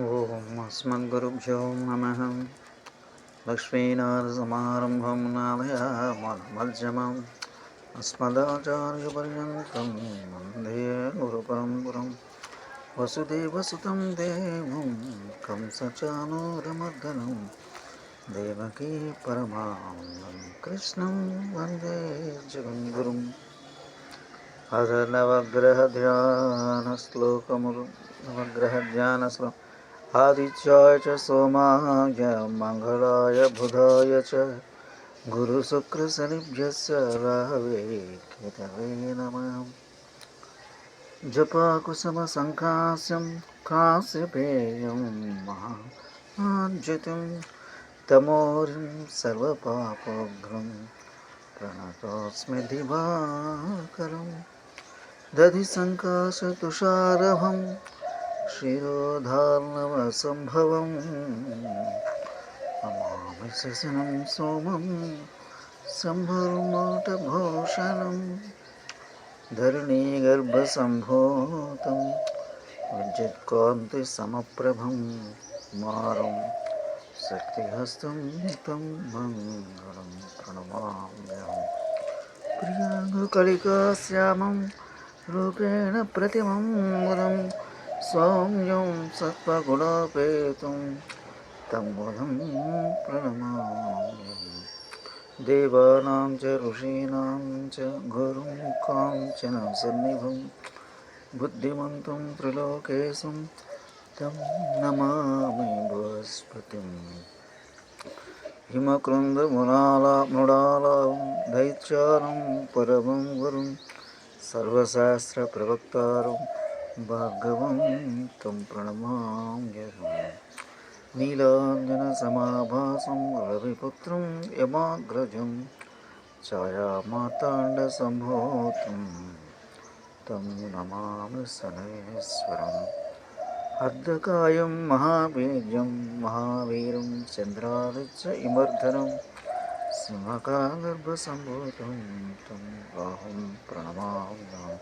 ఓం అస్మద్గురుభ్యో నమ. లక్ష్మీనారసమారంభం నాలయామజ్జమం అస్మదాచార్యపర్యంతం వందే గురుపరంపురం. వసుదేవసుతం దేవం కంసచానూరమర్దనం. దేవకీ పరమానందం కృష్ణం వందే జగద్గురుం. అధ నవగ్రహ ధ్యాన శ్లోకములు నవగ్రహ ధ్యాన శ్లోకం आदिचाय च सोमाय मङ्गलाय बुधाय च। गुरुशुक्रसनिभ्यस्य राहवे, केतवे नमः। जपाकुसुमसङ्कास्यं कास्यपेयं महाञ्जितिं तमोरिं सर्वपापोग्रं, प्रणतोऽस्मि दिवाकरं। दधिसङ्काशतुषारभम् क्षीरोधार्णवसम्भवम् अमामि ससनं सोमं सम्भर्माटभूषणं धरणीगर्भसम्भूतं विद्युत्कान्तिसमप्रभं मारं शक्तिहस्तं तं मङ्गलं प्रणमाम्यहं प्रियाङ्गुकलिकास्यामं रूपेण प्रतिमं मुदम् सौम्यं सत्त्वगुणोपेतं तं बुधं प्रणमामि देवानां च ऋषीणां च गुरुं काञ्चन सन्निभं बुद्धिमन्तं त्रिलोकेशं तं नमामि बृहस्पतिम् हिमकृन्दमुनाला मृडालां दैत्यानं परमं गुरुं భాగవంతం ప్రణమామ్యహం నీలాంజన సమాభాసం రవిపుత్రం యమాగ్రజం ఛాయామాతాండ సంభూతం తం నమామి సనేశ్వరం అర్ధకాయం మహాబీజం మహావీరం చంద్రాదిత్య ఇమర్ధనం సింహకాగర్భసంభూతం తం బాహుం ప్రణమామ్యం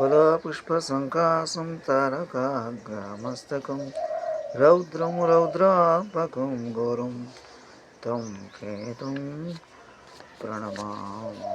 ఫలపుష్పశంకాసం తారకాగ్రమస్తకం రౌద్రం రౌద్రాత్మకం ఘోరం తం కేతుం ప్రణమామి